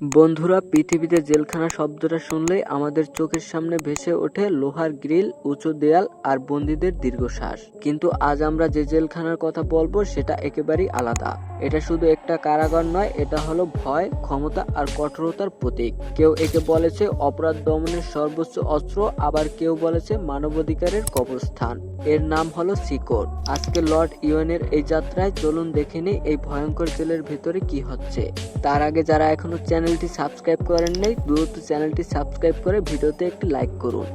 বন্ধুরা, পৃথিবীতে জেলখানা শব্দটা শুনলেই আমাদের চোখের সামনে ভেসে ওঠে লোহার গ্রিল, উঁচু দেয়াল আর বন্দীদের দীর্ঘশ্বাস। কিন্তু আজ আমরা যে জেলখানার কথা বলব, সেটা একেবারেই আলাদা। এটা শুধু একটা কারাগার নয়, এটা হলো ভয়, ক্ষমতা আর কঠোরতার প্রতীক। কেউ একে বলেছে অপরাধ দমনের সর্বোচ্চ অস্ত্র, আবার কেউ বলেছে মানবাধিকারের কবরস্থান। এর নাম হলো সিকোর। আজকে লর্ড ইউএনের এই যাত্রায় চলুন দেখে এই ভয়ঙ্কর জেলের ভেতরে কি হচ্ছে। তার আগে যারা এখনও চ্যানেলটি সাবস্ক্রাইব করেন নাই দ্রুত চ্যানেলটি সাবস্ক্রাইব করে ভিডিওতে একটি লাইক করুন।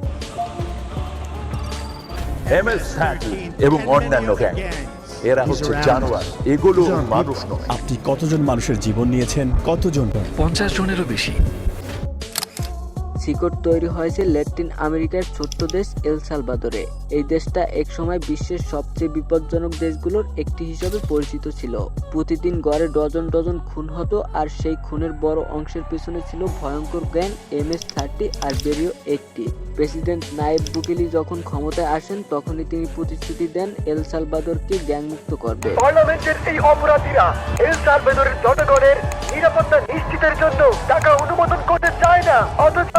এমএস এবং অন্যান্য গ্যাং এরা হচ্ছে জানোয়ার এগুলো মানুষ নয়। আপনি কতজন মানুষের জীবন নিয়েছেন কতজন? পঞ্চাশ জনেরও বেশি। সিকট তৈরি হয়েছে ল্যাটিন আমেরিকার ছোট্ট দেশ এল সালভাদরে। এই দেশটা একসময় বিশ্বের সবচেয়ে বিপজ্জনক দেশগুলোর একটি হিসেবে পরিচিত ছিল। প্রতিদিন গড়ে ডজন ডজন খুন হতো আর সেই খুনের বড় অংশের পেছনে ছিল ভয়ঙ্কর গ্যাং এম এস থার্টি আর Barrio eighty president Nayib Bukele যখন ক্ষমতায় আসেন, তখনই তিনি প্রতিশ্রুতি দেন এল সালভাদরকে গ্যাংমুক্ত করবে। পার্লামেন্টের এই অপরাধীরা এল সালভেদরের জনগণের নিরাপত্তা নিশ্চিতের জন্য টাকা অনুমোদন করতে চায় না, অথচ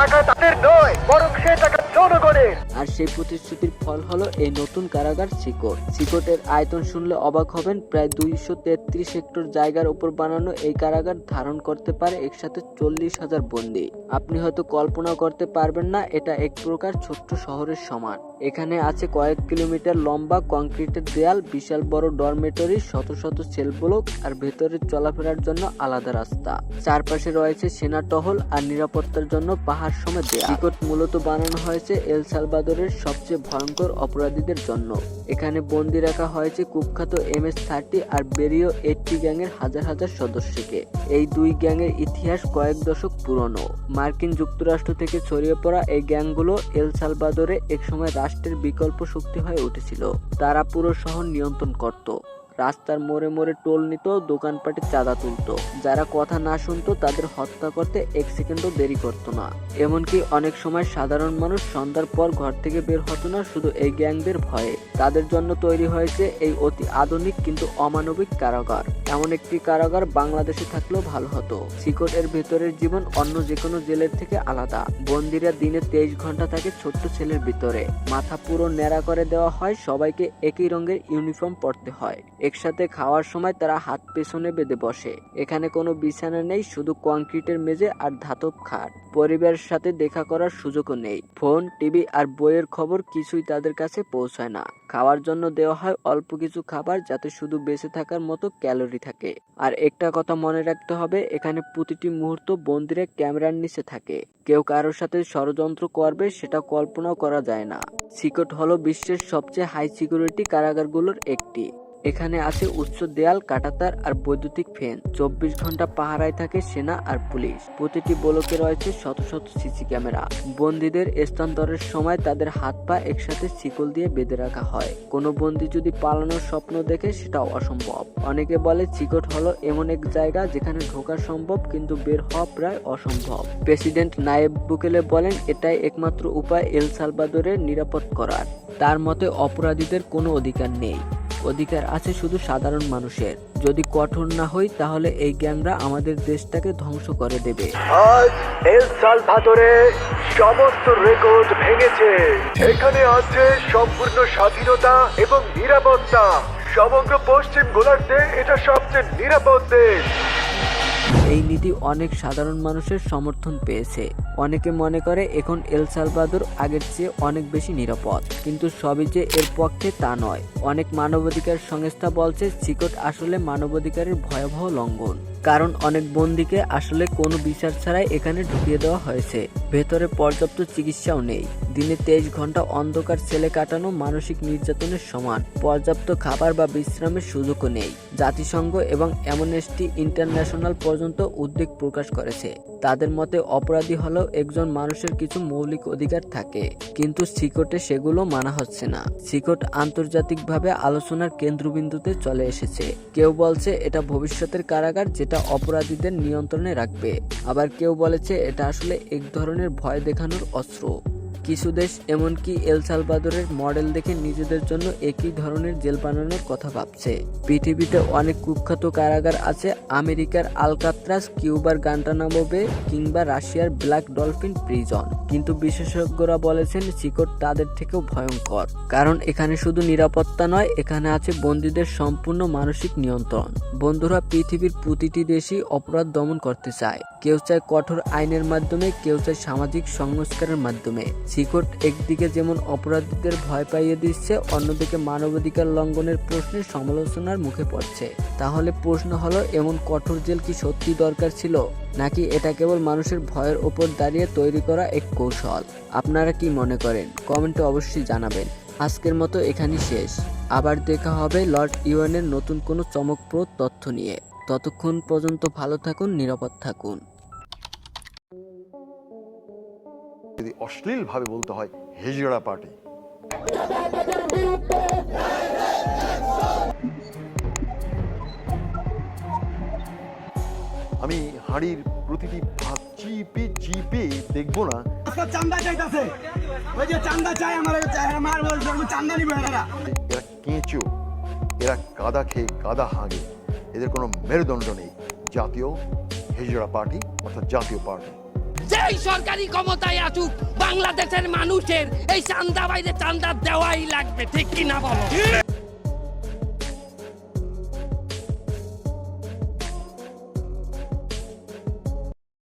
টাকা তাদের নয়, বরং সে টাকা জনগণের। আর সেই প্রতিশ্রুতির ফল হলো এই নতুন কারাগার সিকট সিকটের আয়তন শুনলে অবাক হবেন, প্রায় দুইশো তেত্রিশ হেক্টর জায়গার উপর বানানো এই কারাগার ধারণ করতে পারে একসাথে চল্লিশ হাজার বন্দি। আপনি হয়তো কল্পনা করতে পারবেন না, এটা এক প্রকার ছোট্ট শহরের সমান। এখানে আছে কয়েক কিলোমিটার লম্বা কংক্রিটের দেয়াল, বিশাল বড় ডরমেটরি, শত শত সেল ব্লক আর ভেতরে চলাফেরার জন্য আলাদা রাস্তা। চারপাশে রয়েছে সেনা টহল আর নিরাপত্তার জন্য পাহাড় সমেত নিকট মূলত বানানো হয়েছে এল সালভাদরের সবচেয়ে ভয়ঙ্কর অপরাধীদের জন্য। এখানে বন্দি রাখা হয়েছে কুখ্যাত এম এস থার্টি আর বেরিও এইটটি গ্যাংয়ের হাজার হাজার সদস্যকে। এই দুই গ্যাংয়ের ইতিহাস কয়েক দশক পুরনো। মার্কিন যুক্তরাষ্ট্র থেকে ছড়িয়ে পড়া এই গ্যাংগুলো এল সালভাদরে একসময় রাষ্ট্রের বিকল্প শক্তি হয়ে উঠেছিল। তারা পুরো শহর নিয়ন্ত্রণ করত। রাস্তার মোড়ে মোড়ে টোল নিত, দোকানপাটে চাঁদা তুলতো। যারা কথা না শুনতো, তাদের হত্যা করতে এক সেকেন্ডও দেরি করতো না। এমনকি অনেক সময় সাধারণ মানুষ সন্ধ্যার পর ঘর থেকে বের হতো না শুধু এই গ্যাংদের ভয়ে। তাদের জন্য তৈরি হয়েছে এই অতি আধুনিক কিন্তু অমানবিক কারাগার। এমন একটি কারাগার বাংলাদেশে থাকলেও ভালো হতো। সিকট এর ভেতরের জীবন অন্য যে কোনো জেলের থেকে আলাদা। বন্দিরা দিনে তেইশ ঘণ্টা থাকে ছোট্ট ছেলের ভিতরে। মাথা পুরো ন্যাড়া করে দেওয়া হয়, সবাইকে একই রঙের ইউনিফর্ম পরতে হয়। একসাথে খাওয়ার সময় তারা হাত পেছনে বেঁধে বসে। এখানে কোনো বিছানা নেই, শুধু কংক্রিটের মেঝে আর ধাতব খাট। পরিবারের সাথে দেখা করার সুযোগও নেই। ফোন, টিভি আর বইয়ের খবর কিছুই তাদের কাছে পৌঁছায় না। খাওয়ার জন্য দেওয়া হয় অল্প কিছু খাবার যাতে শুধু বেঁচে থাকার মতো ক্যালোরি থাকে। আর একটা কথা মনে রাখতে হবে, এখানে প্রতিটি মুহূর্ত বন্দিরা ক্যামেরার নিচে থাকে। কেউ কারোর সাথে ষড়যন্ত্র করবে, সেটা কল্পনাও করা যায় না। সিকট হলো বিশ্বের সবচেয়ে হাই সিকিউরিটি কারাগারগুলোর একটি। এখানে আছে উচ্চ দেয়াল, কাটাতার আর বৈদ্যুতিক ফ্যান। চব্বিশ ঘণ্টা পাহারায় থাকে সেনা আর পুলিশ। প্রতিটি ব্লকে রয়েছে শত শত সিসি ক্যামেরা। বন্দীদের স্থানান্তরের সময় তাদের হাত পা একসাথে শিকল দিয়ে বেঁধে রাখা হয়। কোনো বন্দী যদি পালানোর স্বপ্ন দেখে সেটা অসম্ভব। অনেকে বলে চিকট হলো এমন এক জায়গা যেখানে ঢোকা সম্ভব, কিন্তু বের হওয়া প্রায় অসম্ভব। প্রেসিডেন্ট নায়েব বুকেলে বলেন, এটাই একমাত্র উপায় এল সালভাদরের নিরাপদ করার। তার মতে, অপরাধীদের কোনো অধিকার নেই। অধিকার আছে শুধু সাধারণ মানুষের। যদি কঠোর না হই, তাহলে এই গ্যাংরা আমাদের দেশটাকে ধ্বংস করে দেবে। আজ এল সালভাদরে সমস্ত রেকর্ড ভেঙেছে। এখানে আছে সম্পূর্ণ স্বাধীনতা এবং নিরাপত্তা। সমগ্র পশ্চিম গোলার্ধে এটা সবচেয়ে নিরাপদ দেশ। এই নীতি অনেক সাধারণ মানুষের সমর্থন পেয়েছে। অনেকে মনে করে এখন এল সালভাদোর আগের চেয়ে অনেক বেশি নিরাপদ। কিন্তু সবই যে এর পক্ষে তা নয়। অনেক মানবাধিকার সংস্থা বলছে চিকট আসলে মানবাধিকারের ভয়াবহ লঙ্ঘন। কারণ অনেক বন্দীকে আসলে কোনো বিচার ছাড়াই এখানে ঢুকিয়ে দেওয়া হয়েছে। ভেতরে পর্যাপ্ত চিকিৎসাও নেই। দিনে তেইশ ঘণ্টা অন্ধকার ছেলে কাটানো মানসিক নির্যাতনের সমান। পর্যাপ্ত খাবার বা বিশ্রামের সুযোগও নেই। জাতিসংঘ এবং অ্যামনেস্টি ইন্টারন্যাশনাল পর্যন্ত উদ্বেগ প্রকাশ করেছে। তাদের মতে অপরাধী হলেও একজন মানুষের কিছু মৌলিক অধিকার থাকে। কিন্তু সিকোটে সেগুলো মানা হচ্ছে না। সিকোট আন্তর্জাতিকভাবে আলোচনার কেন্দ্রবিন্দুতে চলে এসেছে। কেউ বলছে এটা ভবিষ্যতের কারাগার যেটা অপরাধীদের নিয়ন্ত্রণে রাখবে। আবার কেউ বলেছে এটা আসলে এক ধরনের ভয় দেখানোর অস্ত্র। কিছু দেশ, এমনকি এল সালভাদরের মডেল দেখে নিজেদের জন্য একই ধরনের জেল বানানোর কথা ভাবছে। পৃথিবীতে অনেক কুখ্যাত কারাগার আছে, আমেরিকার আলকাত্রাস, কিউবার গান্টানামো বে কিংবা রাশিয়ার ব্ল্যাক ডলফিন প্রিজন। কিন্তু বিশেষজ্ঞরা বলেছেন চিকট তাদের থেকেও ভয়ঙ্কর। কারণ এখানে শুধু নিরাপত্তা নয়, এখানে আছে বন্দীদের সম্পূর্ণ মানসিক নিয়ন্ত্রণ। বন্ধুরা, পৃথিবীর প্রতিটি দেশই অপরাধ দমন করতে চায়। কেউ চায় কঠোর আইনের মাধ্যমে, কেউ চায় সামাজিক সংস্কারের মাধ্যমে। চিকট একদিকে যেমন অপরাধীদের ভয় পাইয়ে দিচ্ছে, অন্যদিকে মানবাধিকার লঙ্ঘনের প্রশ্নে সমালোচনার মুখে পড়ছে। তাহলে প্রশ্ন হলো, এমন কঠোর জেল কি সত্যি দরকার ছিল? নাকি এটা কেবল মানুষের ভয়ের ওপর দাঁড়িয়ে তৈরি করা এক কৌশল? আপনারা কি মনে করেন? কমেন্টে অবশ্যই জানাবেন। আজকের মতো এখানেই শেষ। আবার দেখা হবে লর্ড ইউএনের নতুন কোনো চমকপ্রদ তথ্য নিয়ে। ততক্ষণ পর্যন্ত ভালো থাকুন, নিরাপদ থাকুন। যদি অশ্লীল ভাবে বলতে হয় হেজড়া পার্টি। আমি হাড়ির প্রতিটি ভাগ চিপে চিপে দেখব না। চান্দা চাইতাছে। ওই যে চান্দা চাই আমার চান্দা নিবো এরা এরা কেঁচো এরা কাদা খেয়ে কাদা হাগে এদের কোনো মেরুদণ্ড নেই। জাতীয় হেজড়া পার্টি অর্থাৎ জাতীয় পার্টি। যেই সরকারি ক্ষমতায় আসুক, বাংলাদেশের মানুষের এই চান্দা বাইরে চান্দা দেওয়াই লাগবে, ঠিক কিনা বলো?